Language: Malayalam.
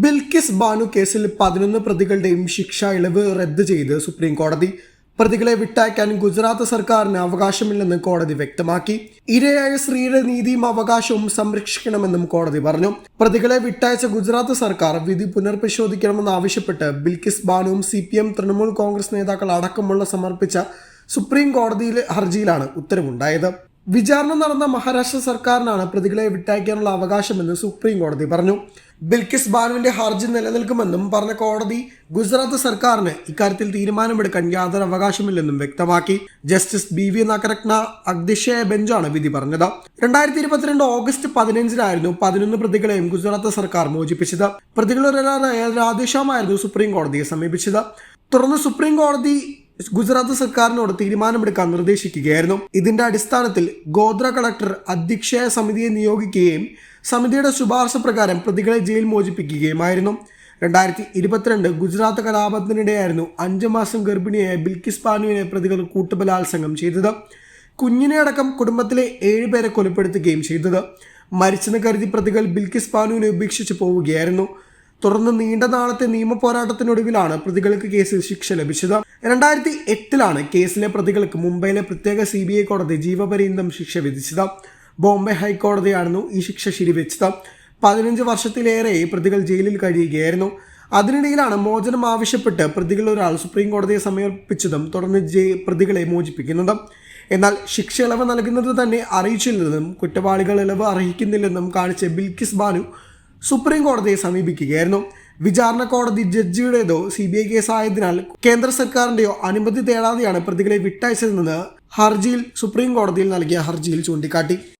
ബിൽക്കിസ് ബാനു കേസിൽ പതിനൊന്ന് പ്രതികളുടെയും ശിക്ഷ ഇളവ് റദ്ദ് ചെയ്ത് സുപ്രീം കോടതി. പ്രതികളെ വിട്ടയക്കാൻ ഗുജറാത്ത് സർക്കാരിന് അവകാശമില്ലെന്ന് കോടതി വ്യക്തമാക്കി. ഇരയായ സ്ത്രീയുടെ നീതിയും അവകാശവും സംരക്ഷിക്കണമെന്നും കോടതി പറഞ്ഞു. പ്രതികളെ വിട്ടയച്ച ഗുജറാത്ത് സർക്കാർ വിധി പുനർപരിശോധിക്കണമെന്ന് ആവശ്യപ്പെട്ട് Bilkis ബാനുവും C P M Trinamool Congress നേതാക്കൾ അടക്കമുള്ള സമർപ്പിച്ച സുപ്രീം കോടതിയിലെ ഹർജിയിലാണ് ഉത്തരവുണ്ടായത്. വിചാരണ നടന്ന മഹാരാഷ്ട്ര സർക്കാരിനാണ് പ്രതികളെ വിട്ടയക്കാനുള്ള അവകാശമെന്ന് സുപ്രീം കോടതി പറഞ്ഞു. ബിൽക്കിസ് ബാനുവിന്റെ ഹർജി നിലനിൽക്കുമെന്നും പറഞ്ഞ കോടതി ഗുജറാത്ത് സർക്കാരിന് ഇക്കാര്യത്തിൽ തീരുമാനമെടുക്കാൻ യാതൊരു അവകാശമില്ലെന്നും വ്യക്തമാക്കി. ജസ്റ്റിസ് ബി വി നക്കരക്ന അഗ്ദിഷയ ബെഞ്ചാണ് വിധി പറഞ്ഞത്. രണ്ടായിരത്തി ഇരുപത്തിരണ്ട് ഓഗസ്റ്റ് പതിനഞ്ചിനായിരുന്നു പതിനൊന്ന് പ്രതികളെയും ഗുജറാത്ത് സർക്കാർ മോചിപ്പിച്ചത്. പ്രതികളൊരാളായ രാധേശ്യാമായിരുന്നു സുപ്രീം കോടതിയെ സമീപിച്ചത്. തുടർന്ന് സുപ്രീം കോടതി ഗുജറാത്ത് സർക്കാരിനോട് തീരുമാനമെടുക്കാൻ നിർദ്ദേശിക്കുകയായിരുന്നു. ഇതിന്റെ അടിസ്ഥാനത്തിൽ ഗോത്ര കളക്ടർ അധ്യക്ഷയായ സമിതിയെ നിയോഗിക്കുകയും സമിതിയുടെ ശുപാർശ പ്രകാരം പ്രതികളെ ജയിൽ മോചിപ്പിക്കുകയുമായിരുന്നു. രണ്ടായിരത്തി ഇരുപത്തിരണ്ട് ഗുജറാത്ത് കലാപത്തിനിടെയായിരുന്നു അഞ്ചു മാസം ഗർഭിണിയായ ബിൽക്കിസ് പാനുവിനെ പ്രതികൾ കൂട്ടുബലാത്സംഗം ചെയ്തത്. കുഞ്ഞിനെ അടക്കം കുടുംബത്തിലെ ഏഴുപേരെ കൊലപ്പെടുത്തുകയും ചെയ്തത്. മരിച്ചെന്ന് കരുതി പ്രതികൾ ബിൽക്കിസ് പാനുവിനെ ഉപേക്ഷിച്ച് പോവുകയായിരുന്നു. തുടർന്ന് നീണ്ട നാളത്തെ നിയമ പോരാട്ടത്തിനൊടുവിലാണ് പ്രതികൾക്ക് കേസിൽ ശിക്ഷ ലഭിച്ചത്. രണ്ടായിരത്തി എട്ടിലാണ് കേസിലെ പ്രതികൾക്ക് മുംബൈയിലെ പ്രത്യേക സി ബി ഐ കോടതി ജീവപര്യന്തം ശിക്ഷ വിധിച്ചത്. ബോംബെ ഹൈക്കോടതിയായിരുന്നു ഈ ശിക്ഷ ശരിവെച്ചത്. പതിനഞ്ച് വർഷത്തിലേറെ പ്രതികൾ ജയിലിൽ കഴിയുകയായിരുന്നു. അതിനിടയിലാണ് മോചനം ആവശ്യപ്പെട്ട് പ്രതികൾ ഒരാൾ സുപ്രീം കോടതിയെ സമർപ്പിച്ചതും തുടർന്ന് പ്രതികളെ മോചിപ്പിക്കുന്നതും. എന്നാൽ ശിക്ഷ ഇളവ് നൽകുന്നത് തന്നെ അറിയിച്ചില്ലെന്നും കുറ്റവാളികൾ ഇളവ് അർഹിക്കുന്നില്ലെന്നും കാണിച്ച ബിൽക്കിസ് ബാനു സുപ്രീം കോടതിയെ സമീപിക്കുകയായിരുന്നു. വിചാരണ കോടതി ജഡ്ജിയുടേതോ സി ബി ഐ കേസായതിനാൽ കേന്ദ്ര സർക്കാരിന്റെയോ അനുമതി തേടാതെയാണ് പ്രതികളെ വിട്ടയച്ചതെന്ന് ഹർജിയിൽ സുപ്രീം കോടതിയിൽ നൽകിയ ഹർജിയിൽ ചൂണ്ടിക്കാട്ടി.